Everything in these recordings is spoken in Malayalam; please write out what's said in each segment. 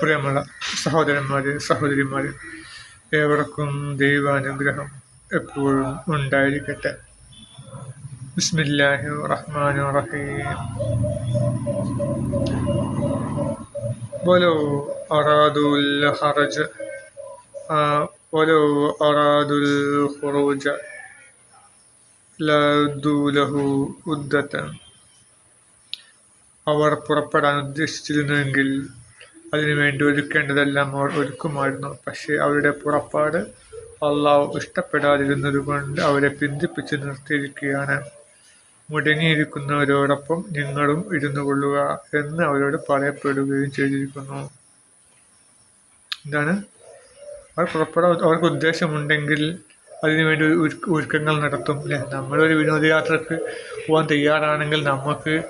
പ്രിയമുള്ള സഹോദരന്മാരെ സഹോദരിമാരെ ഏവർക്കും ദൈവാനുഗ്രഹം എപ്പോഴും ഉണ്ടായിരിക്കട്ടെ ബിസ്മില്ലാഹി റഹ്മാൻ റഹീം ولو أرادوا الخرج آه، ولو أرادوا الخروج لأدوا له عدة അവർ പുറപ്പെടാൻ ഉദ്ദേശിച്ചിരുന്നുവെങ്കിൽ അതിനുവേണ്ടി ഒരുക്കേണ്ടതെല്ലാം അവർ ഒരുക്കുമായിരുന്നു. പക്ഷേ അവരുടെ പുറപ്പാട് അള്ളാഹു ഇഷ്ടപ്പെടാതിരുന്നത് കൊണ്ട് അവരെ പിന്തിപ്പിച്ച് നിർത്തിയിരിക്കുകയാണ്. മുടങ്ങിയിരിക്കുന്നവരോടൊപ്പം നിങ്ങളും ഇരുന്നു കൊള്ളുക എന്ന് അവരോട് പറയപ്പെടുകയും ചെയ്തിരിക്കുന്നു. എന്താണ്? അവർ പുറപ്പെടാൻ അവർക്ക് ഉദ്ദേശമുണ്ടെങ്കിൽ അതിനുവേണ്ടി ഒരു- ഒരുക്കങ്ങൾ നടത്തും അല്ലേ? നമ്മളൊരു വിനോദയാത്രക്ക് പോകാൻ തയ്യാറാണെങ്കിൽ നമുക്ക്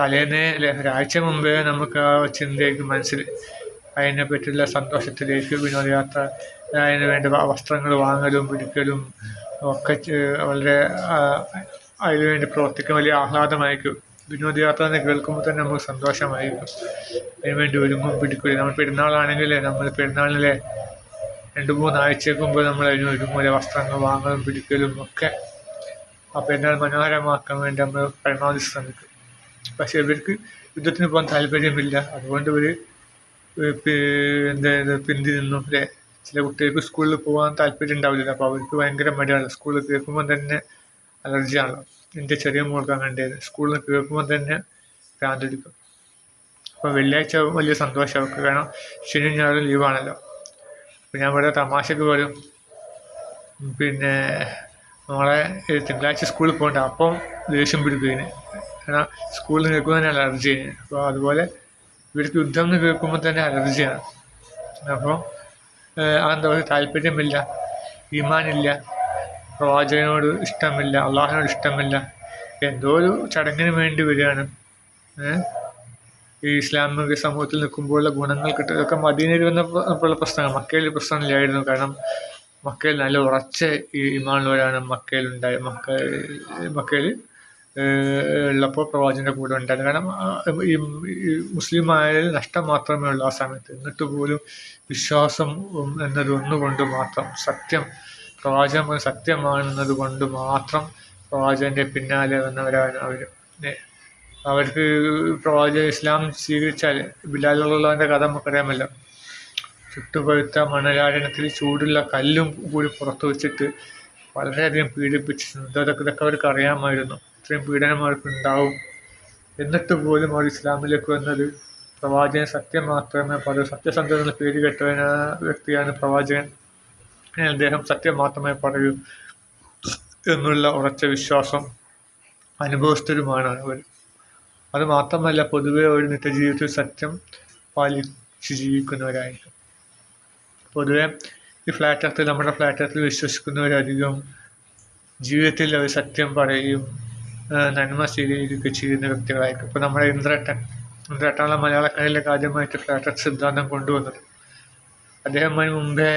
തലേന്നേ ഒരാഴ്ച മുമ്പേ നമുക്ക് ആ ചിന്തയ്ക്ക് മനസ്സിൽ അതിനെ പറ്റിയുള്ള സന്തോഷത്തിലേക്ക് വിനോദയാത്ര അതിന് വേണ്ട വസ്ത്രങ്ങൾ വാങ്ങലും പിടിക്കലും ഒക്കെ വളരെ ആ, അതിനു വേണ്ടി പ്രവർത്തിക്കാൻ വലിയ ആഹ്ലാദമായിരിക്കും. വിനോദയാത്ര എന്ന് കേൾക്കുമ്പോൾ തന്നെ നമുക്ക് സന്തോഷമായിരിക്കും. അതിന് വേണ്ടി ഒരുങ്ങും പിടിക്കും. നമ്മൾ പെരുന്നാളാണെങ്കിൽ നമ്മൾ പെരുന്നാളിലെ രണ്ട് മൂന്നാഴ്ചക്ക് മുമ്പ് നമ്മൾ അതിന് ഒരുങ്ങൂല വസ്ത്രങ്ങൾ വാങ്ങലും പിടിക്കലും ഒക്കെ ആ പെരുന്നാൾ മനോഹരമാക്കാൻ വേണ്ടി നമ്മൾ പരമാവധി ശ്രമിക്കും. പക്ഷെ ഇവർക്ക് യുദ്ധത്തിന് പോകാൻ താല്പര്യമില്ല. അതുകൊണ്ട് ഇവർ എന്താ പിന്തിരുന്നു അല്ലെ? ചില കുട്ടികൾക്ക് സ്കൂളിൽ പോകാൻ താല്പര്യം ഉണ്ടാവില്ല അപ്പോൾ അവർക്ക് ഭയങ്കര മടിയാണ്. സ്കൂളിൽ കേൾക്കുമ്പോൾ തന്നെ അലർജിയാണല്ലോ എന്റെ ചെറിയ മോൾക്ക് അങ്ങനെ സ്കൂളിൽ കേൾക്കുമ്പോൾ തന്നെ ഭ്രാന്തെടുക്കും. അപ്പോൾ വെള്ളിയാഴ്ച വലിയ സന്തോഷം അവർക്ക്. കാരണം ശനി ഞായറും ലീവാണല്ലോ അപ്പോൾ ഞാൻ ഇവിടെ തമാശക്ക് വരും പിന്നെ നമ്മളെ തിങ്കളാഴ്ച സ്കൂളിൽ പോകണ്ട. അപ്പം ദേഷ്യം പിടിക്കുന്നതിന് കാരണം സ്കൂളിൽ കേൾക്കുമ്പോൾ തന്നെ അലർജി അപ്പോൾ അതുപോലെ ഇവർക്ക് യുദ്ധം എന്ന് കേൾക്കുമ്പോൾ തന്നെ അലർജിയാണ് അപ്പോൾ അതെന്താ പറയുക? താല്പര്യമില്ല ഈമാനില്ല പ്രവാചകനോട് ഇഷ്ടമില്ല അള്ളാഹിനോട് ഇഷ്ടമില്ല എന്തോ ഒരു ചടങ്ങിന് വേണ്ടി വരികയാണ്. ഈ ഇസ്ലാമിക സമൂഹത്തിൽ നിൽക്കുമ്പോഴുള്ള ഗുണങ്ങൾ കിട്ടുക ഇതൊക്കെ മദീനയിൽ വന്നപ്പോഴുള്ള പ്രശ്നങ്ങൾ മക്കയിൽ പ്രശ്നമില്ലായിരുന്നു. കാരണം മക്കയിൽ നല്ല ഉറച്ച ഈ ഇമാനുള്ളവരാണ് മക്കയിൽ ഉണ്ടായ മക്ക മക്കയിൽ ഉള്ളപ്പോൾ പ്രവാചകന്റെ കൂടെ ഉണ്ടായിരുന്നു. കാരണം ഈ മുസ്ലിം ആയാൽ നഷ്ടം മാത്രമേ ഉള്ളൂ ആ സമയത്ത്. എന്നിട്ട് പോലും വിശ്വാസം എന്നത് ഒന്നുകൊണ്ട് മാത്രം സത്യം പ്രവാചകൻ പറഞ്ഞ സത്യമാണെന്നത് കൊണ്ട് മാത്രം പ്രവാചകന്റെ പിന്നാലെ വന്നവരാണ് അവർ അവർക്ക് പ്രവാചക ഇസ്ലാം സ്വീകരിച്ചാൽ ബിലാലുള്ളവന്റെ കഥ നമുക്കറിയാമല്ലോ. ചുട്ടുപഴുത്ത മണലാടനത്തിൽ ചൂടുള്ള കല്ലും കൂടി പുറത്തു വെച്ചിട്ട് വളരെയധികം പീഡിപ്പിച്ചിട്ടുണ്ട്. അതൊക്കെ ഇതൊക്കെ അവർക്ക് അറിയാമായിരുന്നു. ഇത്രയും പീഡനം അവർക്ക് ഉണ്ടാവും എന്നിട്ട് പോലും അവർ ഇസ്ലാമിലേക്ക് വന്നത് പ്രവാചകൻ സത്യം മാത്രമേ പറയൂ സത്യസന്ധത പേര് കെട്ടവന വ്യക്തിയാണ് പ്രവാചകൻ. അദ്ദേഹം സത്യം മാത്രമേ പറയൂ എന്നുള്ള ഉറച്ച വിശ്വാസം അനുഭവസ്ഥരുമാണ് അവർ. അത് മാത്രമല്ല പൊതുവെ ഒരു നിത്യജീവിതത്തിൽ സത്യം പാലിച്ച് ജീവിക്കുന്നവരായിരിക്കും. പൊതുവെ ഈ ഫ്ലാറ്റ് നമ്മുടെ ഫ്ലാറ്റ് വിശ്വസിക്കുന്നവരധികം ജീവിതത്തിൽ അവർ സത്യം പറയുകയും നന്മ സ്ഥിതിയിലേക്ക് ചെയ്യുന്ന വ്യക്തികളായിരിക്കും. ഇപ്പോൾ നമ്മുടെ ഇന്ദ്രട്ടൻ. ഇന്ദ്രട്ടനുള്ള മലയാളക്കാരിലെ ആദ്യമായിട്ട് ഫ്ലാറ്റർ സിദ്ധാന്തം കൊണ്ടുവന്നത്. അദ്ദേഹം അതിന് മുമ്പേ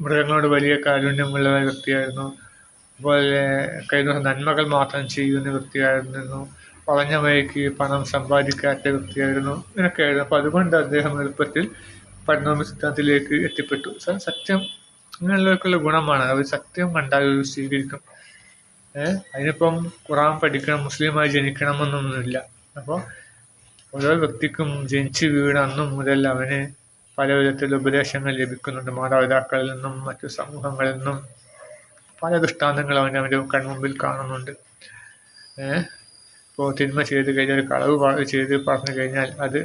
മൃഗങ്ങളോട് വലിയ കാരുണ്യമുള്ള വ്യക്തിയായിരുന്നു. അതുപോലെ കഴിഞ്ഞ നന്മകൾ മാത്രം ചെയ്യുന്ന വ്യക്തിയായിരുന്നു. വളഞ്ഞ വഴിക്ക് പണം സമ്പാദിക്കാത്ത വ്യക്തിയായിരുന്നു. ഇങ്ങനെയൊക്കെയായിരുന്നു. അപ്പോൾ അതുകൊണ്ട് അദ്ദേഹം എളുപ്പത്തിൽ പരിണാമ സിദ്ധാന്തത്തിലേക്ക് എത്തിപ്പെട്ടു. സത്യം അങ്ങനെയുള്ളവർക്കുള്ള ഗുണമാണ്. അവർ സത്യം കണ്ടാൽ സ്വീകരിക്കും അതിനിപ്പം ഖുറാൻ പഠിക്കണം മുസ്ലിമായി ജനിക്കണമെന്നൊന്നുമില്ല. അപ്പോൾ ഓരോ വ്യക്തിക്കും ജനിച്ച് വീണ അന്നും മുതൽ അവന് പല വിധത്തിലുള്ള ഉപദേശങ്ങൾ ലഭിക്കുന്നുണ്ട്. മാതാപിതാക്കളിൽ നിന്നും മറ്റു സമൂഹങ്ങളിൽ നിന്നും പല ദൃഷ്ടാന്തങ്ങൾ അവൻ അവന്റെ കൺമുമ്പിൽ കാണുന്നുണ്ട്. ഇപ്പോൾ തിന്മ ചെയ്ത് കഴിഞ്ഞാൽ കളവ് ചെയ്ത് പറഞ്ഞു കഴിഞ്ഞാൽ അത്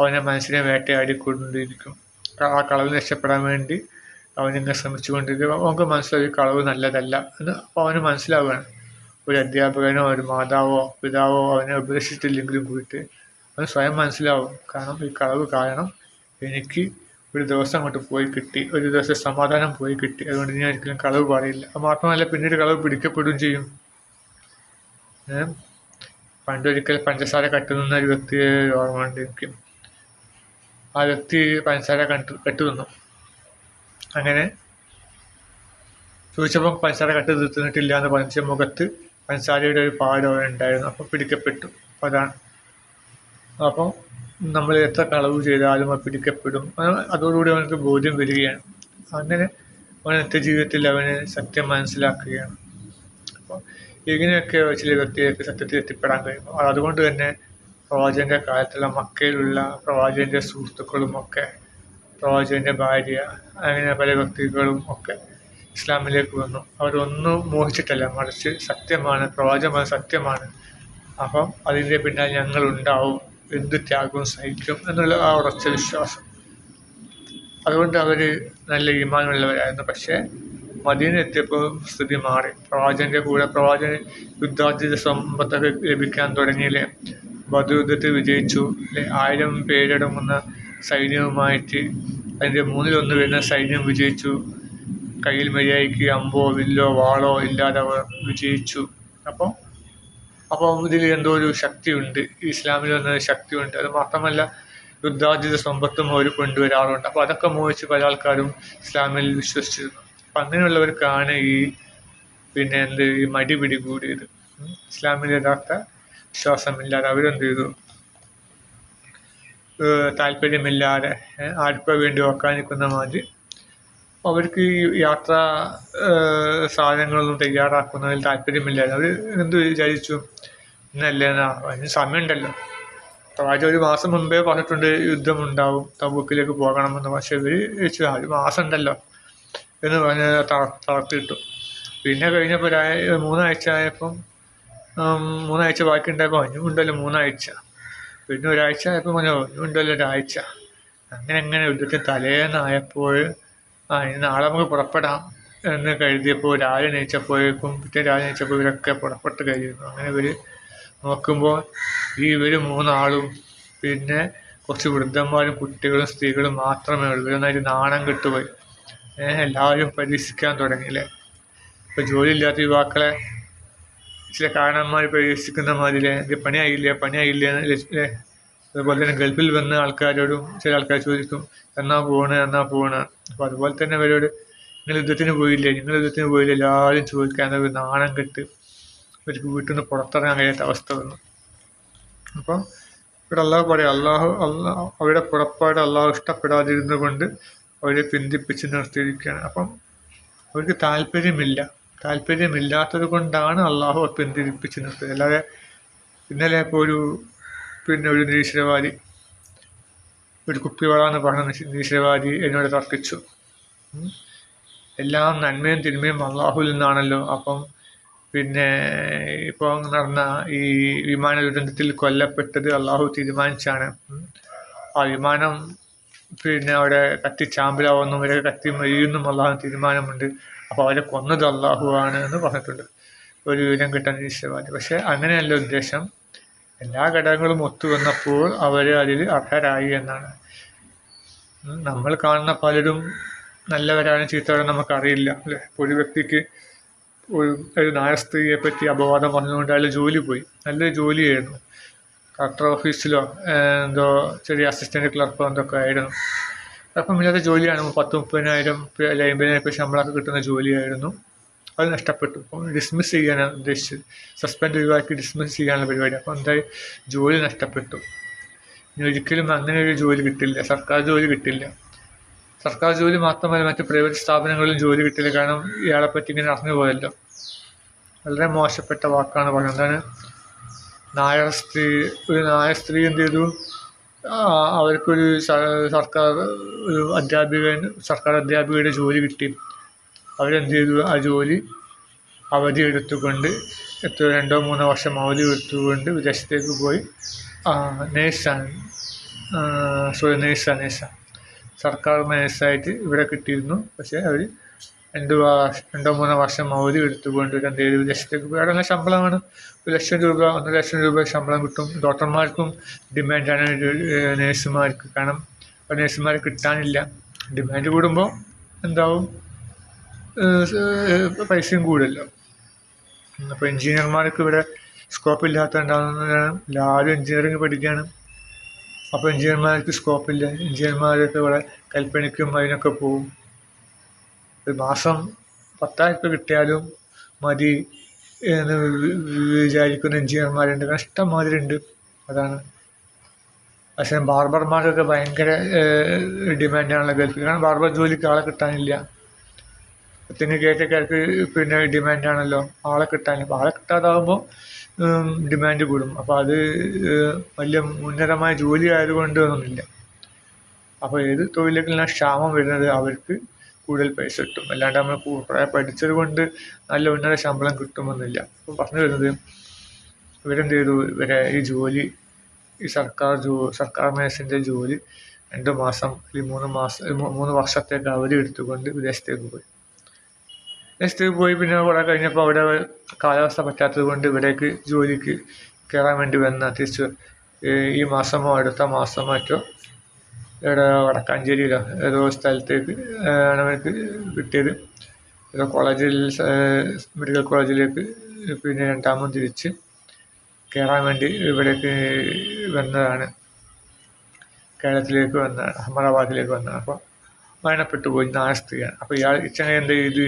അവന്റെ മനസ്സിനെ വേട്ടയാടിക്കൊണ്ടിരിക്കും. ആ കളവ് രക്ഷപ്പെടാൻ വേണ്ടി അവനിങ്ങനെ ശ്രമിച്ചുകൊണ്ടിരിക്കും അവർക്ക് മനസ്സിലായി കളവ് നല്ലതല്ല എന്ന് അപ്പോൾ അവന് മനസ്സിലാവുകയാണ്. ഒരു അധ്യാപകനോ ഒരു മാതാവോ പിതാവോ അവനെ ഉപദേശിച്ചിട്ടില്ലെങ്കിലും കൂടിയിട്ട് അവന് സ്വയം മനസ്സിലാവും. കാരണം ഈ കളവ് കാരണം എനിക്ക് ഒരു ദിവസം അങ്ങോട്ട് പോയി കിട്ടി ഒരു ദിവസം സമാധാനം പോയി കിട്ടി. അതുകൊണ്ട് ഞാൻ ഒരിക്കലും കളവ് പറയില്ല. മാത്രമല്ല പിന്നീട് കളവ് പിടിക്കപ്പെടുകയും ചെയ്യും. പണ്ടൊരിക്കൽ പഞ്ചസാര കട്ടുനിന്ന ഒരു വ്യക്തിയെ ഓർമ്മയുണ്ട് എനിക്ക് ആ വ്യക്തി പഞ്ചസാര കണ്ടു കട്ടു തിന്നു അങ്ങനെ ചോദിച്ചപ്പോൾ പഞ്ചസാര കട്ട് തീർത്തിട്ടില്ല എന്ന് പറഞ്ഞ മുഖത്ത് പഞ്ചസാരയുടെ ഒരു പാട് ഉണ്ടായിരുന്നു. അപ്പോൾ പിടിക്കപ്പെട്ടു. അപ്പോൾ അതാണ്. അപ്പം നമ്മൾ എത്ര കളവ് ചെയ്താലും അത് പിടിക്കപ്പെടും. അതോടുകൂടി അവനക്ക് ബോധ്യം വരികയാണ്. അങ്ങനെ അവൻ ജീവിതത്തിൽ അവന് സത്യം മനസ്സിലാക്കുകയാണ്. അപ്പോൾ ഇങ്ങനെയൊക്കെ ചില വ്യക്തികൾക്ക് സത്യത്തിൽ എത്തിപ്പെടാൻ കഴിയും അതുകൊണ്ട് തന്നെ പ്രവാചകന്റെ കാലത്തുള്ള മക്കയിലുള്ള പ്രവാചകന്റെ സുഹൃത്തുക്കളും ഒക്കെ പ്രവാചകന്റെ ഭാര്യ അങ്ങനെ പല വ്യക്തികളും ഒക്കെ ഇസ്ലാമിലേക്ക് വന്നു. അവരൊന്നും മോഹിച്ചിട്ടല്ല മറിച്ച് സത്യമാണ് പ്രവാചകമായ സത്യമാണ്. അപ്പം അതിന്റെ പിന്നാലെ ഞങ്ങളുണ്ടാവും എന്ത് ത്യാഗവും സഹിക്കും എന്നുള്ള ആ ഉറച്ച വിശ്വാസം. അതുകൊണ്ട് അവർ നല്ല ഈമാനുള്ളവരായിരുന്നു. പക്ഷേ മദീന എത്തിയപ്പോൾ സ്ഥിതി മാറി. പ്രവാചകന്റെ കൂടെ പ്രവാചകൻ യുദ്ധാർജിത സമ്പത്തൊക്കെ ലഭിക്കാൻ തുടങ്ങിയില്ലേ? ബദുയുദ്ധത്തിൽ വിജയിച്ചു. ആയിരം പേരടങ്ങുന്ന സൈന്യവുമായിട്ട് അതിന്റെ മൂന്നിലൊന്ന് വരുന്ന സൈന്യം വിജയിച്ചു. കയ്യിൽ മര്യാദയ്ക്ക് അമ്പോ വില്ലോ വാളോ ഇല്ലാതെ അവർ വിജയിച്ചു. അപ്പോൾ അപ്പോൾ ഇതിൽ എന്തോ ഒരു ശക്തിയുണ്ട്. ഇസ്ലാമിൽ വന്ന ശക്തിയുണ്ട്. അത് മാത്രമല്ല യുദ്ധാർജിത സമ്പത്തും അവർ കൊണ്ടുവരാറുണ്ട്. അപ്പോൾ അതൊക്കെ മോഹിച്ച് പല ആൾക്കാരും ഇസ്ലാമിൽ വിശ്വസിച്ചിരുന്നു. അപ്പം അങ്ങനെയുള്ളവർക്കാണ് ഈ പിന്നെ എന്ത് ഈ മടി പിടികൂടിയത്. ഇസ്ലാമിൽ യഥാർത്ഥ വിശ്വാസമില്ലാതെ അവരെന്ത് ചെയ്തു? താല്പര്യമില്ലാതെ ആർക്കോ വേണ്ടി ഓക്കാനിക്കുന്ന മാതിരി അവർക്ക് ഈ യാത്രാ സാധനങ്ങളൊന്നും തയ്യാറാക്കുന്നതിൽ താല്പര്യമില്ലാതെ അവർ എന്ത് വിചാരിച്ചു? ഇന്നല്ലേ അതിന് സമയമുണ്ടല്ലോ. പ്രവാചകൻ ഒരു മാസം മുമ്പേ പറഞ്ഞിട്ടുണ്ട് യുദ്ധമുണ്ടാവും തബൂക്കിലേക്ക് പോകണമെന്ന്. പക്ഷേ ഇവർ വെച്ചു ഒരു മാസം ഉണ്ടല്ലോ എന്ന് പറഞ്ഞ് തളർത്തിയിട്ടു പിന്നെ കഴിഞ്ഞപ്പോൾ മൂന്നാഴ്ച ആയപ്പം മൂന്നാഴ്ച ബാക്കി ഉണ്ടായപ്പോൾ അഞ്ഞുമുണ്ടല്ലോ മൂന്നാഴ്ച. പിന്നെ ഒരാഴ്ച ആയപ്പോൾ പറഞ്ഞു ഉണ്ടല്ലോ ഒരാഴ്ച. അങ്ങനെ അങ്ങനെ യുദ്ധത്തിൽ തലേന്നായപ്പോൾ ആ ഇനി നാളെ നമുക്ക് പുറപ്പെടാം എന്ന് കരുതിയപ്പോൾ രാവിലെ നയിച്ചപ്പോഴേക്കും പിറ്റേ രാവിലെ നയിച്ചപ്പോൾ ഇവരൊക്കെ പുറപ്പെട്ട് കഴിയുന്നു അങ്ങനെ ഇവർ നോക്കുമ്പോൾ ഈ ഇവർ മൂന്നാളും പിന്നെ കുറച്ച് വൃദ്ധന്മാരും കുട്ടികളും സ്ത്രീകളും മാത്രമേ ഉള്ളൂ. ഇവരൊന്നായിട്ട് നാണം കെട്ടുപോയി. എല്ലാവരും പരീക്ഷിക്കാൻ തുടങ്ങിയില്ലേ ഇപ്പോൾ ജോലിയില്ലാത്ത യുവാക്കളെ ചില കാരണന്മാർ പരീക്ഷിക്കുന്ന മാതിരി എനിക്ക് പണിയായില്ല പണിയായില്ല അതുപോലെ തന്നെ ഗൾഫിൽ വന്ന ആൾക്കാരോടും ചില ആൾക്കാർ ചോദിക്കും എന്നാ പോണ് എന്നാ പോണ്? അപ്പോൾ അതുപോലെ തന്നെ അവരോട് നിങ്ങൾ യുദ്ധത്തിന് പോയില്ലേ? നിങ്ങൾ യുദ്ധത്തിന് പോയില്ലേ? എല്ലാവരും ചോദിക്കാൻ ഒരു നാണം കെട്ട് അവർക്ക് വീട്ടിൽ നിന്ന് പുറത്തിറങ്ങാൻ കഴിയാത്ത അവസ്ഥ വന്നു. അപ്പോൾ ഇവിടെ അള്ളാഹു പറയും അള്ളാഹു അള്ളാഹ് അവരുടെ പുറപ്പാട് അള്ളാഹു ഇഷ്ടപ്പെടാതിരുന്നു കൊണ്ട് അവരെ പിന്തിപ്പിച്ച് നിർത്തിയിരിക്കുകയാണ്. അപ്പം അവർക്ക് താല്പര്യമില്ല. താല്പര്യമില്ലാത്തത് കൊണ്ടാണ് അള്ളാഹു പിന്തിരിപ്പിച്ച് നിർത്തിയത് അല്ലാതെ ഇന്നലെ ഇപ്പോൾ ഒരു പിന്നെ ഒരു നിരീശ്വരവാദി ഒരു കുപ്പിവളാന്ന് പറഞ്ഞ നിരീശ്വരവാദി എന്നോട് തർക്കിച്ചു. എല്ലാം നന്മയും തിന്മയും അള്ളാഹുവിൽ നിന്നാണല്ലോ. അപ്പം പിന്നെ ഇപ്പോൾ നടന്ന ഈ വിമാന ദുരന്തത്തിൽ കൊല്ലപ്പെട്ടത് അള്ളാഹു തീരുമാനിച്ചാണ്. ആ വിമാനം പിന്നെ അവിടെ കത്തി ചാമ്പലാവുന്നു വരെ കത്തി മരിയുന്നും അള്ളാഹു തീരുമാനമുണ്ട്. അപ്പോൾ അവരെ കൊന്നത് അള്ളാഹു ആണ് എന്ന് പറഞ്ഞിട്ടുണ്ട്. ഒരു വിവരം കിട്ടാൻ ഈശ്വരവാദി പക്ഷേ അങ്ങനെയല്ല ഉദ്ദേശം. എല്ലാ ഘടകങ്ങളും ഒത്തു വന്നപ്പോൾ അവർ അതിൽ അർഹരായി എന്നാണ്. നമ്മൾ കാണുന്ന പലരും നല്ലവരാണ് ചീത്തവരാണ് നമുക്കറിയില്ല അല്ലേ? ഒരു വ്യക്തിക്ക് ഒരു ഒരു നായ സ്ത്രീയെ പറ്റി അപവാദം പറഞ്ഞുകൊണ്ട് അയാൾ ജോലി പോയി. നല്ലൊരു ജോലി ആയിരുന്നു കളക്ടർ ഓഫീസിലോ എന്തോ ചെറിയ അസിസ്റ്റന്റ് ക്ലർക്കോ എന്തൊക്കെ ആയിരുന്നു. കുഴപ്പമില്ലാത്ത ജോലിയാണ്. പത്ത് മുപ്പതിനായിരം അല്ലെ അമ്പതിനായിരം രൂപ ശമ്പളമൊക്കെ കിട്ടുന്ന ജോലിയായിരുന്നു. അത് നഷ്ടപ്പെട്ടു. അപ്പം ഡിസ്മിസ് ചെയ്യാനാണ് ഉദ്ദേശിച്ചത്. സസ്പെൻഡ് ഒഴിവാക്കി ഡിസ്മിസ് ചെയ്യാനുള്ള പരിപാടി. അപ്പോൾ എന്തായാലും ജോലി നഷ്ടപ്പെട്ടു. ഇനി ഒരിക്കലും അങ്ങനെ ഒരു ജോലി കിട്ടില്ല. സർക്കാർ ജോലി കിട്ടില്ല. സർക്കാർ ജോലി മാത്രമല്ല മറ്റ് പ്രൈവറ്റ് സ്ഥാപനങ്ങളിലും ജോലി കിട്ടില്ല. കാരണം ഇയാളെ പറ്റി ഇങ്ങനെ അറിഞ്ഞു പോയല്ലോ. വളരെ മോശപ്പെട്ട വാക്കാണ് പറഞ്ഞത്. എന്താണ്? നായർ സ്ത്രീ ഒരു നായർ സ്ത്രീ എന്ത് ചെയ്തു? അവർക്കൊരു സർക്കാർ ഒരു സർക്കാർ അധ്യാപികയുടെ ജോലി കിട്ടി. അവരെന്ത് ചെയ്തു? ആ ജോലി അവധി എടുത്തുകൊണ്ട് എത്ര രണ്ടോ മൂന്നോ വർഷം അവധി എടുത്തുകൊണ്ട് വിദേശത്തേക്ക് പോയി. നേഴ്സാണ്. സോറി നേഴ്സാണ് നേഴ്സാണ് സർക്കാർ നേഴ്സായിട്ട് ഇവിടെ കിട്ടിയിരുന്നു. പക്ഷേ അവർ രണ്ട് രണ്ടോ മൂന്നോ വർഷം അവധി എടുത്തുകൊണ്ട് രണ്ട് ഏഴ് ലക്ഷത്തേക്ക് പോയി അവിടെ ശമ്പളമാണ്. ഒരു ലക്ഷം രൂപ ഒന്നര ലക്ഷം രൂപ ശമ്പളം കിട്ടും. ഡോക്ടർമാർക്കും ഡിമാൻഡാണ് നേഴ്സുമാർക്ക് കാരണം നേഴ്സുമാരെ കിട്ടാനില്ല. ഡിമാൻഡ് കൂടുമ്പോൾ എന്താവും? പൈസയും കൂടുമല്ലോ അപ്പോൾ എഞ്ചിനീയർമാർക്ക് ഇവിടെ സ്കോപ്പ് ഇല്ലാത്തതുകൊണ്ടാണ് എല്ലാവരും എഞ്ചിനീയറിംഗ് പഠിക്കുകയാണ് അപ്പോൾ എൻജിനീയർമാർക്ക് സ്കോപ്പില്ല എൻജിനീയർമാരൊക്കെ ഇവിടെ കൽപ്പണിക്കും അതിനൊക്കെ പോവും. ഒരു മാസം പത്തായിരം കിട്ടിയാലും മതി എന്ന് വിചാരിക്കുന്ന എഞ്ചിനീയർമാരുണ്ട്. കഷ്ടം മാതിരി ഉണ്ട് അതാണ്. പക്ഷേ ബാർബർമാർക്കൊക്കെ ഭയങ്കര ഡിമാൻഡാണല്ലോ ഗൾഫിൽ. കാരണം ബാർബർ ജോലിക്ക് ആളെ കിട്ടാനില്ല. തെങ്ങ് കയറ്റക്കാർക്ക് പിന്നെ ഡിമാൻഡാണല്ലോ ആളെ കിട്ടാനില്ല. അപ്പോൾ ആളെ കിട്ടാതാകുമ്പോൾ ഡിമാൻഡ് കൂടും. അപ്പോൾ അത് വലിയ ഉന്നതമായ ജോലി ആയതുകൊണ്ട് ഒന്നുമില്ല. അപ്പോൾ ഏത് തൊഴിലേക്കുള്ള ക്ഷാമം വരുന്നത്? അവർക്ക് കൂടുതൽ പൈസ കിട്ടും. അല്ലാണ്ട് നമ്മൾ കുറേ പഠിച്ചത് കൊണ്ട് നല്ല ഉന്നത ശമ്പളം കിട്ടുമെന്നില്ല. അപ്പോൾ പറഞ്ഞു വരുന്നത് ഇവരെന്ത് ചെയ്തു? ഇവരെ ഈ ജോലി ഈ സർക്കാർ ജോ സർക്കാർ മേസിന്റെ ജോലി രണ്ട് മാസം അല്ലെങ്കിൽ മൂന്ന് മാസം മൂന്ന് വർഷത്തേക്ക് അവധി എടുത്തുകൊണ്ട് വിദേശത്തേക്ക് പോയി. വിദേശത്തേക്ക് പോയി പിന്നെ കുറെ കഴിഞ്ഞപ്പോൾ അവിടെ കാലാവസ്ഥ പറ്റാത്തത് കൊണ്ട് ഇവിടേക്ക് ജോലിക്ക് കയറാൻ വേണ്ടി വന്ന തിരിച്ച് ഈ മാസമോ അടുത്ത മാസമോ മറ്റോ ഇവിടെ വടക്കാഞ്ചേരിയിലോ ഏതോ സ്ഥലത്തേക്ക് ആണ് അവർക്ക് കിട്ടിയത്. ഏതോ കോളേജിൽ മെഡിക്കൽ കോളേജിലേക്ക് പിന്നെ രണ്ടാമത് തിരിച്ച് കയറാൻ വേണ്ടി ഇവിടേക്ക് വന്നതാണ്. കേരളത്തിലേക്ക് വന്ന അഹമ്മദാബാദിലേക്ക് വന്നതാണ്. അപ്പോൾ മരണപ്പെട്ടു പോയി നായർ അപ്പോൾ ഇയാൾ ഇച്ചങ്ങനെ എന്ത് ചെയ്ത്?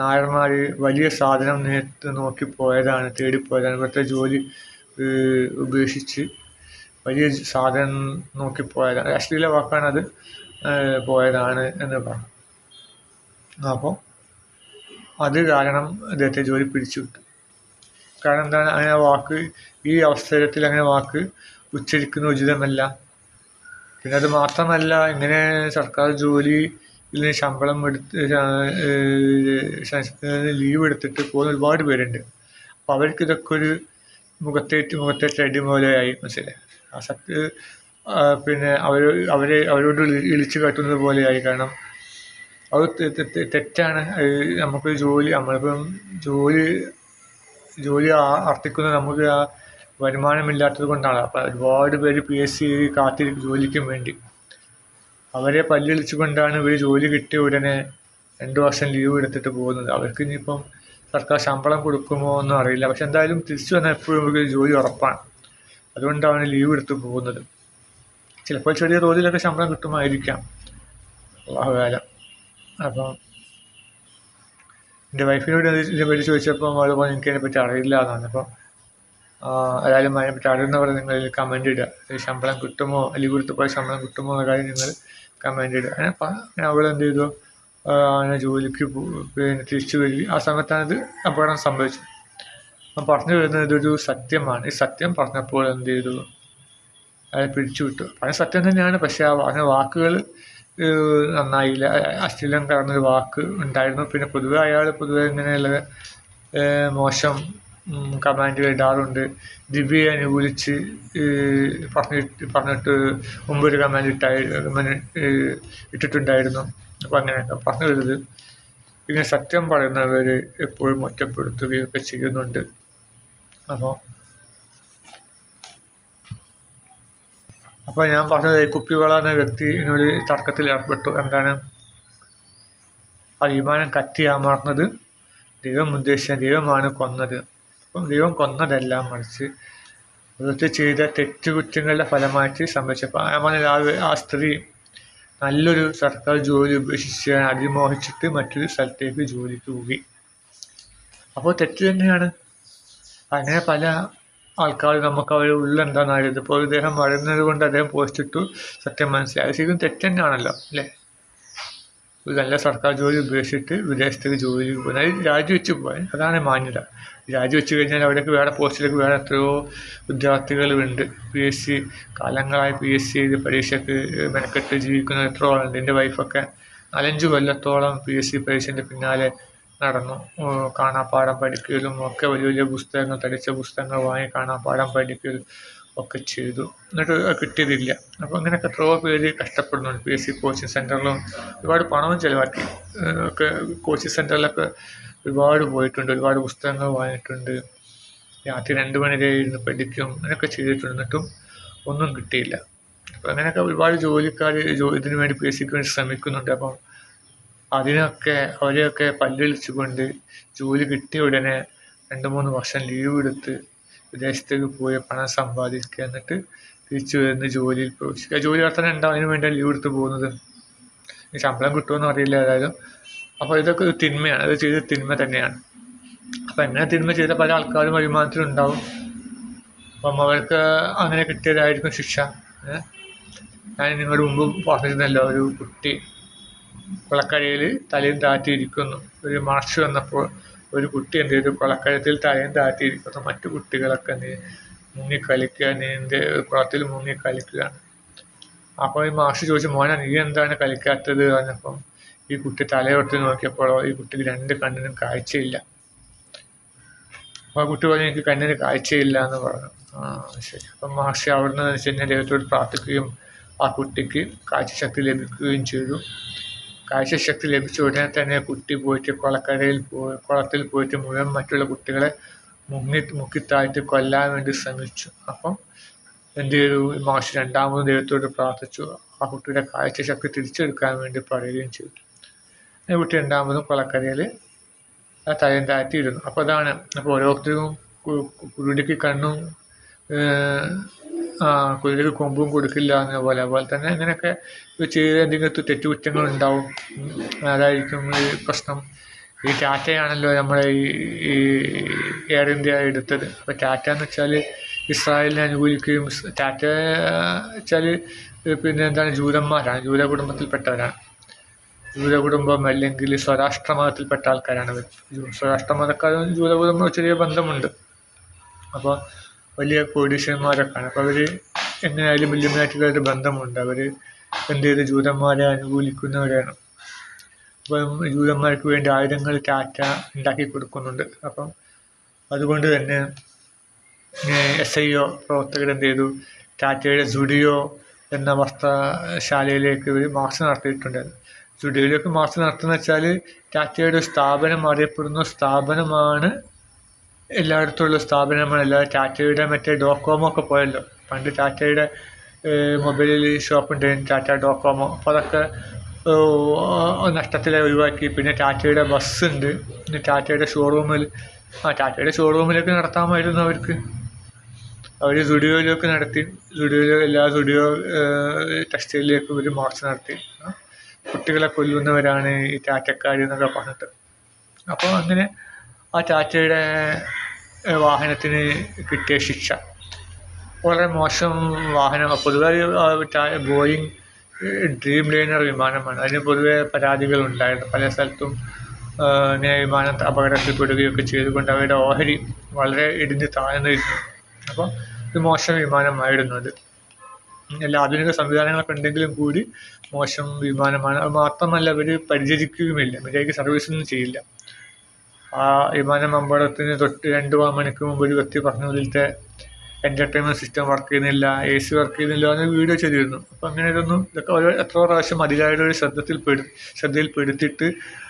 നായർമാർ വലിയ സാധനം നേരത്തെ നോക്കി പോയതാണ് തേടിപ്പോയതാണ്. ഇവിടുത്തെ ജോലി ഉപേക്ഷിച്ച് വലിയ സാധനം നോക്കി പോയതാണ്. അശ്ലീല വാക്കാണത് പോയതാണ് എന്ന് പറഞ്ഞു. അപ്പോൾ അത് കാരണം അദ്ദേഹത്തെ ജോലി പിടിച്ചു വിട്ടു. കാരണം എന്താണ്? അങ്ങനെ വാക്ക് ഈ അവസരത്തിൽ അങ്ങനെ വാക്ക് ഉച്ചരിക്കുന്ന ഉചിതമല്ല. പിന്നെ അത് മാത്രമല്ല ഇങ്ങനെ സർക്കാർ ജോലി ഇതിന് ശമ്പളം എടുത്ത് ലീവ് എടുത്തിട്ട് പോകുന്ന ഒരുപാട് പേരുണ്ട്. അപ്പോൾ അവർക്ക് ഇതൊക്കെ ഒരു മുഖത്തേറ്റ് മുഖത്തേറ്റ് അടി പോലെയായി മനസ്സിലായി? ആ പിന്നെ അവർ അവരെ അവരോട് ഇളിച്ചു കാട്ടുന്നത് പോലെയായി. കാരണം അത് തെറ്റാണ്. നമുക്ക് ജോലി നമ്മളിപ്പം ജോലി ജോലി അർത്ഥിക്കുന്നത് നമുക്ക് ആ വരുമാനമില്ലാത്തത് കൊണ്ടാണ്. അപ്പം ഒരുപാട് പേര് പി എസ് സി കാത്തിരിക്കും ജോലിക്കും വേണ്ടി. അവരെ പല്ലിളിച്ചു കൊണ്ടാണ് ഇവർ ജോലി കിട്ടിയ ഉടനെ രണ്ട് വർഷം ലീവ് എടുത്തിട്ട് പോകുന്നത്. അവർക്ക് ഇനിയിപ്പം സർക്കാർ ശമ്പളം കൊടുക്കുമോ ഒന്നും അറിയില്ല പക്ഷെ എന്തായാലും തിരിച്ചു വന്നാൽ എപ്പോഴും ഇവർക്ക് ജോലി ഉറപ്പാണ്. അതുകൊണ്ടാണ് ലീവ് എടുത്ത് പോകുന്നത്. ചിലപ്പോൾ ചെറിയ തോതിലൊക്കെ ശമ്പളം കിട്ടുമായിരിക്കാം. അള്ളാഹുകാലം അപ്പം എന്റെ വൈഫിനോട് ഇതിനെ പറ്റി ചോദിച്ചപ്പോൾ അവൾ പറഞ്ഞു എനിക്ക് അതിനെപ്പറ്റി അറിയില്ല എന്നാണ്. അപ്പം ഏതായാലും അതിനെപ്പറ്റി അറിയുന്നവർ നിങ്ങൾ കമന്റ് ഇടുക. ശമ്പളം കിട്ടുമോ? ലീവ് എടുത്ത് പോയ ശമ്പളം കിട്ടുമോ എന്ന കാര്യം നിങ്ങൾ കമന്റ് ഇടുക. അങ്ങനെ അവൾ എന്ത് ചെയ്തു? അങ്ങനെ ജോലിക്ക് പിന്നെ തിരിച്ചു വരിക ആ സമയത്താണ് ഇത് അപകടം സംഭവിച്ചത്. അപ്പം പറഞ്ഞു വരുന്നത് ഇതൊരു സത്യമാണ്. ഈ സത്യം പറഞ്ഞപ്പോൾ എന്ത് ചെയ്തു? പിടിച്ചു വിട്ടു. പറഞ്ഞ സത്യം തന്നെയാണ്. പക്ഷേ ആ പറഞ്ഞ വാക്കുകൾ നന്നായില്ല. അശ്ലീലം കലർന്നൊരു വാക്ക് ഉണ്ടായിരുന്നു. പിന്നെ പൊതുവെ അയാൾ പൊതുവെ ഇങ്ങനെയുള്ള മോശം കമാൻഡുകൾ ഇടാറുണ്ട്. ദിവ്യയെ അനുകൂലിച്ച് പറഞ്ഞിട്ട് പറഞ്ഞിട്ട് മുമ്പ് ഒരു കമാൻഡ് ഇട്ടായി ഇട്ടിട്ടുണ്ടായിരുന്നു. അപ്പം അങ്ങനെയൊക്കെ പറഞ്ഞു വരുന്നത്. പിന്നെ സത്യം പറയുന്നവർ എപ്പോഴും ഒറ്റപ്പെടുത്തുകയൊക്കെ ചെയ്യുന്നുണ്ട്. അപ്പോൾ അപ്പോൾ ഞാൻ പറഞ്ഞത് കുപ്പിവള എന്ന വ്യക്തി എന്നൊരു തർക്കത്തിൽ ഏർപ്പെട്ടു. എന്താണ്? ആ വിമാനം കത്തി അമർന്നത് ദൈവം ഉദ്ദേശിച്ച ദൈവമാണ് കൊന്നത്. അപ്പം ദൈവം കൊന്നതല്ല മറിച്ച് അതൊക്കെ ചെയ്ത തെറ്റുകുറ്റങ്ങളുടെ ഫലമായിട്ട് സംഭവിച്ചപ്പോൾ ആ ആ സ്ത്രീ നല്ലൊരു സർക്കാർ ജോലി ഉപേക്ഷിച്ച് അതിമോഹിച്ചിട്ട് മറ്റൊരു സ്ഥലത്തേക്ക് ജോലിക്ക് പോയി. അപ്പോൾ തെറ്റ് തന്നെയാണ്. അങ്ങനെ പല ആൾക്കാർ നമുക്ക് അവർ ഉള്ളെന്താണെന്ന് ഇപ്പോൾ ഇദ്ദേഹം വരുന്നത് കൊണ്ട് അദ്ദേഹം പോസ്റ്റ് ഇട്ടു. സത്യം മനസ്സിലായി. ശരിക്കും തെറ്റ് അല്ലേ? ഒരു നല്ല സർക്കാർ ജോലി ഉപേക്ഷിച്ചിട്ട് വിദേശത്തേക്ക് ജോലി പോകുന്നത് രാജിവെച്ച് പോകാൻ അതാണ് മാന്യത. രാജിവെച്ച് കഴിഞ്ഞാൽ അവിടേക്ക് വേറെ പോസ്റ്റിലേക്ക് വേറെ എത്രയോ വിദ്യാർത്ഥികളുണ്ട്. പി എസ് സി കാലങ്ങളായി പി എസ് സി ചെയ്ത് പരീക്ഷയ്ക്ക് മെനക്കെട്ട് ജീവിക്കുന്ന എത്രയോ ആളുണ്ട്. എന്റെ വൈഫൊക്കെ നാലഞ്ച് കൊല്ലത്തോളം പി എസ് സി പരീക്ഷന്റെ പിന്നാലെ നടന്നു. കാണാപ്പാഠം പഠിക്കലും ഒക്കെ വലിയ വലിയ പുസ്തകങ്ങൾ തടിച്ച പുസ്തകങ്ങൾ വാങ്ങി കാണാപ്പാഠം പഠിക്കലും ഒക്കെ ചെയ്തു. എന്നിട്ട് കിട്ടിയതില്ല. അപ്പോൾ അങ്ങനെയൊക്കെ എത്രയോ പേര് കഷ്ടപ്പെടുന്നുണ്ട്. പി എസ് സി കോച്ചിങ് സെന്ററിലും ഒരുപാട് പണവും ചിലവാക്കി. ഒക്കെ കോച്ചിങ് സെന്ററിലൊക്കെ ഒരുപാട് പോയിട്ടുണ്ട്. ഒരുപാട് പുസ്തകങ്ങൾ വാങ്ങിയിട്ടുണ്ട്. രാത്രി രണ്ട് മണി വരെ ഇരുന്ന് പഠിക്കും അങ്ങനെയൊക്കെ ചെയ്തിട്ടുണ്ട്. എന്നിട്ടും ഒന്നും കിട്ടിയില്ല. അപ്പോൾ അങ്ങനെയൊക്കെ ഒരുപാട് ജോലിക്കാർ ഇതിനു വേണ്ടി പി എസ് സിക്ക് വേണ്ടി ശ്രമിക്കുന്നുണ്ട്. അപ്പം അതിനൊക്കെ അവരെയൊക്കെ പല്ലിളിച്ചുകൊണ്ട് ജോലി കിട്ടിയ ഉടനെ രണ്ട് മൂന്ന് വർഷം ലീവ് എടുത്ത് വിദേശത്തേക്ക് പോയി പണം സമ്പാദിക്കുക എന്നിട്ട് തിരിച്ചു വരുന്ന ജോലിയിൽ പ്രവേശിക്കുക. ജോലി വർത്തനം ഉണ്ടാവും അതിന് വേണ്ടി ലീവ് എടുത്ത് പോകുന്നത്? ശമ്പളം കിട്ടുമെന്ന് അറിയില്ല ഏതായാലും. അപ്പോൾ ഇതൊക്കെ ഒരു തിന്മയാണ്. അത് ചെയ്ത തിന്മ തന്നെയാണ്. അപ്പോൾ എങ്ങനെ തിന്മ ചെയ്ത പല ആൾക്കാരും വരുമാനത്തിലുണ്ടാവും അപ്പം അവർക്ക് അങ്ങനെ കിട്ടിയതായിരിക്കും ശിക്ഷ? ഞാൻ നിങ്ങളുടെ മുമ്പ് പറഞ്ഞിരുന്നല്ലോ ഒരു കുട്ടി കുളക്കരയിൽ തലയും താഴ്ത്തിയിരിക്കുന്നു. ഒരു മാഷ് വന്നപ്പോൾ ഒരു കുട്ടി എന്ത് ചെയ്തു? കുളക്കരത്തിൽ തലയും താഴ്ത്തിയിരിക്കുന്നു. മറ്റു കുട്ടികളൊക്കെ എന്ത് മുങ്ങി കളിക്കുക നീന്തി കുളത്തിൽ മുങ്ങി കളിക്കുക അപ്പോൾ ഈ മാഷ് ചോദിച്ചു മോനെ നീ എന്താണ് കളിക്കാത്തത്? പറഞ്ഞപ്പം ഈ കുട്ടി തലയോട്ട് നോക്കിയപ്പോഴോ ഈ കുട്ടിക്ക് രണ്ട് കണ്ണിനും കാഴ്ചയില്ല. അപ്പോൾ കുട്ടി പറഞ്ഞു എനിക്ക് കണ്ണിന് കാഴ്ചയില്ല എന്ന് പറഞ്ഞു. ആ ശരി. അപ്പം മാഷി അവിടുന്ന് കഴിഞ്ഞാൽ ദൈവത്തോട് പ്രാർത്ഥിക്കുകയും ആ കുട്ടിക്ക് കാഴ്ചശക്തി ലഭിക്കുകയും ചെയ്തു. കാഴ്ചശക്തി ലഭിച്ച ഉടനെ തന്നെ കുട്ടി പോയിട്ട് കുളക്കരയിൽ പോയി കുളത്തിൽ പോയിട്ട് മുഴുവൻ മറ്റുള്ള കുട്ടികളെ മുങ്ങി മുക്കിത്താഴ്ത്തി കൊല്ലാൻ വേണ്ടി ശ്രമിച്ചു. അപ്പം എന്ത് ചെയ്തു മാഷ് രണ്ടാമത് ദൈവത്തോട് പ്രാർത്ഥിച്ചു. ആ കുട്ടിയുടെ കാഴ്ചശക്തി തിരിച്ചെടുക്കാൻ വേണ്ടി പറയുകയും ചെയ്തു. ഈ കുട്ടി രണ്ടാമതും കൊളക്കരയിൽ ആ തലയും താഴ്ത്തിയിരുന്നു. അപ്പോൾ അതാണ് അപ്പോൾ കു- കുരുടിക്ക് കണ്ണും കുരുടിക്ക് കൊമ്പും കൊടുക്കില്ല എന്ന പോലെ അതുപോലെ തന്നെ ഇങ്ങനെയൊക്കെ ചെയ്ത് എന്തെങ്കിലും തെറ്റുകുറ്റങ്ങൾ ഉണ്ടാവും. അതായിരിക്കും ഈ പ്രശ്നം. ഈ ടാറ്റയാണല്ലോ നമ്മുടെ ഈ ഈ എയർ ഇന്ത്യ എടുത്തത്. അപ്പോൾ ടാറ്റ എന്ന് വെച്ചാൽ ഇസ്രായേലിനെ അനുകൂലിക്കുകയും ടാറ്റ വെച്ചാൽ പിന്നെ എന്താണ് ജൂതന്മാരാണ്. ജൂത കുടുംബത്തിൽപ്പെട്ടവരാണ് ജൂത കുടുംബം അല്ലെങ്കിൽ സ്വരാഷ്ട്ര മതത്തിൽപ്പെട്ട ആൾക്കാരാണ് സ്വരാഷ്ട്ര മതക്കാരും ജൂത കുടുംബം ചെറിയ ബന്ധമുണ്ട്. അപ്പോൾ വലിയ കോടീശ്വരന്മാരൊക്കെയാണ്. അപ്പോൾ അവർ എങ്ങനെയായാലും വലിയമായിട്ടുള്ളൊരു ബന്ധമുണ്ട്. അവർ എന്ത് ചെയ്ത് ജൂതന്മാരെ അനുകൂലിക്കുന്നവരാണ്. അപ്പം ജൂതന്മാർക്ക് വേണ്ടി ആയുധങ്ങൾ ടാറ്റ ഉണ്ടാക്കി കൊടുക്കുന്നുണ്ട്. അപ്പം അതുകൊണ്ട് തന്നെ എസ് ഐ ഒ പ്രവർത്തകർ എന്ത് ചെയ്തു? ടാറ്റയുടെ സുഡിയോ എന്ന വസ്ത്രശാലയിലേക്ക് ഒരു മാർച്ച് നടത്തിയിട്ടുണ്ട്. സുഡിയോയിലേക്ക് മാർച്ച് നടത്തുന്ന വെച്ചാൽ ടാറ്റയുടെ സ്ഥാപനം അറിയപ്പെടുന്ന സ്ഥാപനമാണ് എല്ലായിടത്തും ഉള്ള സ്ഥാപനമാണ് എല്ലാ ടാറ്റയുടെ മറ്റേ ഡോക്കോമോ ഒക്കെ പോയല്ലോ. പണ്ട് ടാറ്റയുടെ മൊബൈൽ ഷോപ്പ് ഉണ്ടായിരുന്നു ടാറ്റ ഡോക്കോമോ. അപ്പോൾ അതൊക്കെ നഷ്ടത്തിലെ ഒഴിവാക്കി. പിന്നെ ടാറ്റയുടെ ബസ് ഉണ്ട് പിന്നെ ടാറ്റയുടെ ഷോറൂമിൽ ആ ടാറ്റയുടെ ഷോറൂമിലേക്ക് നടത്താമായിരുന്നു അവർക്ക്. അവർ സ്റ്റുഡിയോയിലേക്ക് നടത്തി. സ്റ്റുഡിയോയിൽ എല്ലാ സ്റ്റുഡിയോ ടെക്സ്റ്റൈലിലേക്കും ഒരു മാർച്ച് നടത്തി. കുട്ടികളെ കൊല്ലുന്നവരാണ് ഈ ടാറ്റക്കാർ എന്നൊക്കെ പറഞ്ഞിട്ട്. അപ്പോൾ അങ്ങനെ ആ ടാറ്റയുടെ വാഹനത്തിന് കിട്ടിയ ശിക്ഷ. വളരെ മോശം വാഹനം. പൊതുവെ ബോയിങ് ഡ്രീം ലൈനർ വിമാനമാണ്. അതിന് പൊതുവെ പരാതികൾ ഉണ്ടായിരുന്നു പല സ്ഥലത്തും വിമാനം അപകടത്തിൽപ്പെടുകയൊക്കെ ചെയ്തുകൊണ്ട് അവരുടെ ഓഹരി വളരെ ഇടിഞ്ഞ് താഴ്ന്നിരുന്നു. അപ്പോൾ ഇത് മോശം വിമാനമായിരുന്നു അത്. എല്ലാ ആധുനിക സംവിധാനങ്ങളൊക്കെ ഉണ്ടെങ്കിലും കൂടി മോശം വിമാനമാണ്. അത് മാത്രമല്ല അവർ പരിചരിക്കുകയുമില്ല. മര്യാദയ്ക്ക് സർവീസൊന്നും ചെയ്യില്ല. ആ വിമാനം അമ്പടത്തിന് തൊട്ട് രണ്ട് മണിക്കൂർ മുമ്പ് ഒരു വ്യക്തി പറഞ്ഞു ഇതിലത്തെ എന്റർടൈൻമെന്റ് സിസ്റ്റം വർക്ക് ചെയ്യുന്നില്ല എ സി വർക്ക് ചെയ്യുന്നില്ല എന്ന് വീഡിയോ ചെയ്തിരുന്നു. അപ്പോൾ അങ്ങനെ ഇതൊന്നും ഇതൊക്കെ ഒരു എത്ര പ്രാവശ്യം അധികാരിയുടെ ഒരു ശ്രദ്ധത്തിൽ പെടു ശ്രദ്ധയിൽപ്പെടുത്തിയിട്ട്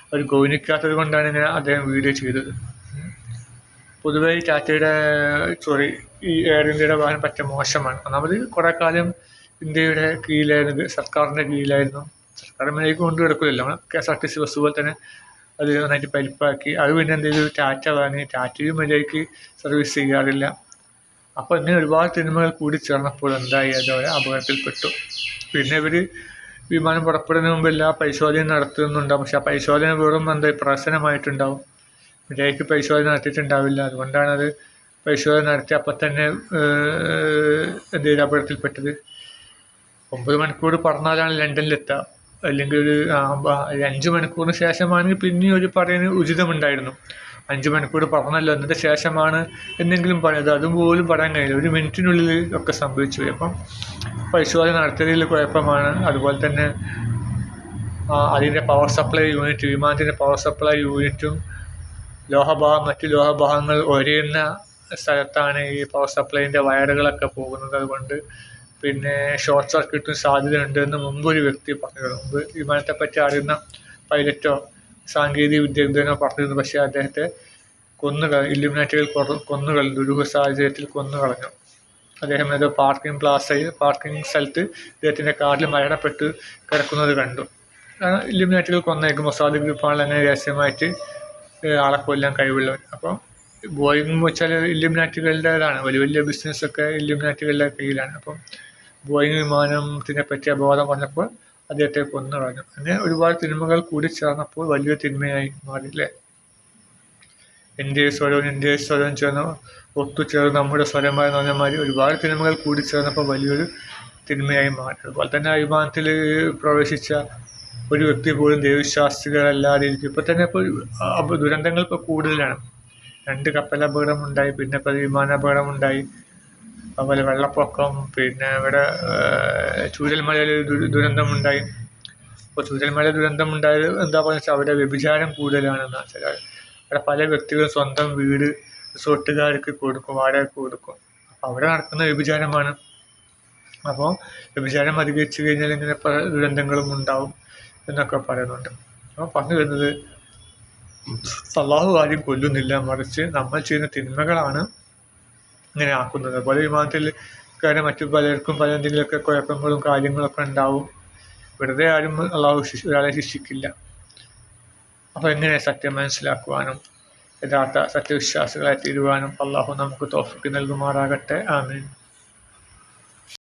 അവർ ഗൗനിക്കാത്തത് കൊണ്ടാണ് ഇങ്ങനെ അദ്ദേഹം വീഡിയോ ചെയ്തത്. പൊതുവെ ഈ ടാറ്റയുടെ സോറി ഈ എയർ ഇന്ത്യയുടെ വാഹനം പറ്റ മോശമാണ്. ഒന്നാമത് കുറേ കാലം ഇന്ത്യയുടെ കീഴിലായിരുന്നു സർക്കാരിന്റെ കീഴിലായിരുന്നു. സർക്കാർ കൊണ്ടു കിടക്കില്ലല്ലോ നമ്മൾ K S R T C bus പോലെ തന്നെ അത് നന്നായിട്ട് പരിപ്പാക്കി. അത് പിന്നെ എന്ത് ചെയ്തു? ടാറ്റ വാങ്ങി. ടാറ്റയും മര്യാദയ്ക്ക് സർവീസ് ചെയ്യാറില്ല. അപ്പോൾ ഇങ്ങനെ ഒരുപാട് സിനിമകൾ കൂടി ചേർന്നപ്പോൾ എന്തായി? അത് അവർ അപകടത്തിൽപ്പെട്ടു. പിന്നെ ഇവർ വിമാനം പുറപ്പെടുന്നതിന് മുമ്പ് എല്ലാ പരിശോധനയും നടത്തുന്നുണ്ടാവും. പക്ഷെ ആ പരിശോധന വെറും എന്താ പ്രസനമായിട്ടുണ്ടാവും മര്യാദയ്ക്ക് പരിശോധന നടത്തിയിട്ടുണ്ടാവില്ല. അതുകൊണ്ടാണ് അത് പരിശോധന നടത്തി അപ്പം തന്നെ എന്ത് ചെയ്ത്? അപകടത്തിൽപ്പെട്ടത്. ഒമ്പത് മണിക്കൂർ പറഞ്ഞാലാണ് ലണ്ടനിലെത്തുക അല്ലെങ്കിൽ ഒരു ഒരു അഞ്ച് മണിക്കൂറിന് ശേഷമാണെങ്കിൽ പിന്നെയും ഒരു പറയുന്നത് ഉചിതമുണ്ടായിരുന്നു. അഞ്ച് മണിക്കൂർ പറഞ്ഞല്ലോ എന്നിട്ട് ശേഷമാണ് എന്തെങ്കിലും പറയുന്നത് അതും പോലും പറയാൻ കഴിയില്ല. ഒരു മിനിറ്റിനുള്ളിൽ ഒക്കെ സംഭവിച്ചു അപ്പം പരിശോധന നടത്തിയതിൽ കുഴപ്പമാണ്. അതുപോലെ തന്നെ അതിന്റെ പവർ സപ്ലൈ യൂണിറ്റ് വിമാനത്തിന്റെ പവർ സപ്ലൈ യൂണിറ്റും ലോഹഭാഗം മറ്റ് ലോഹഭാഗങ്ങൾ ഒരയുന്ന സ്ഥലത്താണ് ഈ പവർ സപ്ലൈന്റെ വയറുകളൊക്കെ പോകുന്നത്. അതുകൊണ്ട് പിന്നെ ഷോർട്ട് സർക്യൂട്ടിന് സാധ്യതയുണ്ട് എന്ന് മുമ്പ് ഒരു വ്യക്തി പറഞ്ഞിരുന്നു. മുമ്പ് വിമാനത്തെ പറ്റി അറിയുന്ന പൈലറ്റോ സാങ്കേതിക വിദഗ്ധനോ പറഞ്ഞിരുന്നു. പക്ഷേ അദ്ദേഹത്തെ കൊന്നുകള ഇല്ലുമിനാറ്റികൾ കൊന്നുകൾ ദുരൂഹ സാഹചര്യത്തിൽ കൊന്നുകളഞ്ഞു അദ്ദേഹം ഏതോ പാർക്കിംഗ് പ്ലാസയിൽ പാർക്കിംഗ് സ്ഥലത്ത് അദ്ദേഹത്തിന്റെ കാറിൽ മരണപ്പെട്ട് കിടക്കുന്നത് കണ്ടു. ഇല്ലുമിനാറ്റുകൾ കൊന്നേക്കും മൊസാദ് ഗ്രൂപ്പാണ് അങ്ങനെ രഹസ്യമായിട്ട് ആളെ കൊല്ലാൻ കഴിവുള്ളവൻ അപ്പോൾ ബോയിങ് വെച്ചാൽ ഇല്ലുമിനാറ്റുകളുടേതാണ് വലിയ വലിയ ബിസിനസ്സൊക്കെ ഇല്ലുമിനാറ്റുകളുടെ കയ്യിലാണ്. അപ്പം ബോയിങ് വിമാനത്തിനെ പറ്റി അപവാദം പറഞ്ഞപ്പോൾ അദ്ദേഹത്തെ കൊന്നു കളഞ്ഞു. അങ്ങനെ ഒരുപാട് സിനിമകൾ കൂടി ചേർന്നപ്പോൾ വലിയ തിന്മയായി മാറി അല്ലേ എന്റെ സ്വരവും എന്റെ സ്വരവും ചേർന്ന് ഒത്തുചേർന്ന് നമ്മുടെ സ്വരമായി പറഞ്ഞ മാതിരി ഒരുപാട് സിനിമകൾ കൂടി ചേർന്നപ്പോൾ വലിയൊരു തിന്മയായി മാറി. അതുപോലെ തന്നെ അഭിമാനത്തിൽ പ്രവേശിച്ച ഒരു വ്യക്തി പോലും ദൈവശാസ്ത്രികളല്ലാതെ ഇരിക്കും. ഇപ്പോൾ തന്നെ ഇപ്പോൾ ദുരന്തങ്ങൾ ഇപ്പോൾ കൂടുതലാണ്. രണ്ട് കപ്പലപകടം ഉണ്ടായി പിന്നെ ഇപ്പോൾ ഉണ്ടായി. അതുപോലെ വെള്ളപ്പൊക്കം പിന്നെ ഇവിടെ ചൂരൽമലയിൽ ദുര ദുരന്തമുണ്ടായി. അപ്പോൾ ചൂരൽമല ദുരന്തമുണ്ടായത് എന്താ പറയുക അവിടെ വ്യഭിചാരം കൂടുതലാണെന്ന് വെച്ചാൽ അവിടെ പല വ്യക്തികളും സ്വന്തം വീട് റിസോർട്ടുകാർക്ക് കൊടുക്കും വാടകയ്ക്ക് കൊടുക്കും. അപ്പോൾ അവിടെ നടക്കുന്ന വ്യഭിചാരമാണ്. അപ്പോൾ വ്യഭിചാരം അധികരിച്ചു കഴിഞ്ഞാൽ ഇങ്ങനെ പല ദുരന്തങ്ങളും ഉണ്ടാവും എന്നൊക്കെ പറയുന്നുണ്ട്. അപ്പോൾ പറഞ്ഞു വരുന്നത് അള്ളാഹു ആരും കൊല്ലുന്നില്ല. മറിച്ച് നമ്മൾ ചെയ്യുന്ന തിന്മകളാണ് ഇങ്ങനെ ആക്കുന്നത് അതുപോലെ വിമാനത്തിൽ കയറി മറ്റു പലർക്കും പല എന്തെങ്കിലുമൊക്കെ കുഴപ്പങ്ങളും കാര്യങ്ങളൊക്കെ ഉണ്ടാവും. വെറുതെ ആരും അള്ളാഹു ഒരാളെ ശിക്ഷിക്കില്ല. അപ്പോൾ എങ്ങനെ സത്യം മനസ്സിലാക്കുവാനും യഥാർത്ഥ സത്യവിശ്വാസികളായി തീരുവാനും അള്ളാഹു നമുക്ക് തോഫിക്ക് നൽകുമാറാകട്ടെ. ആമീൻ.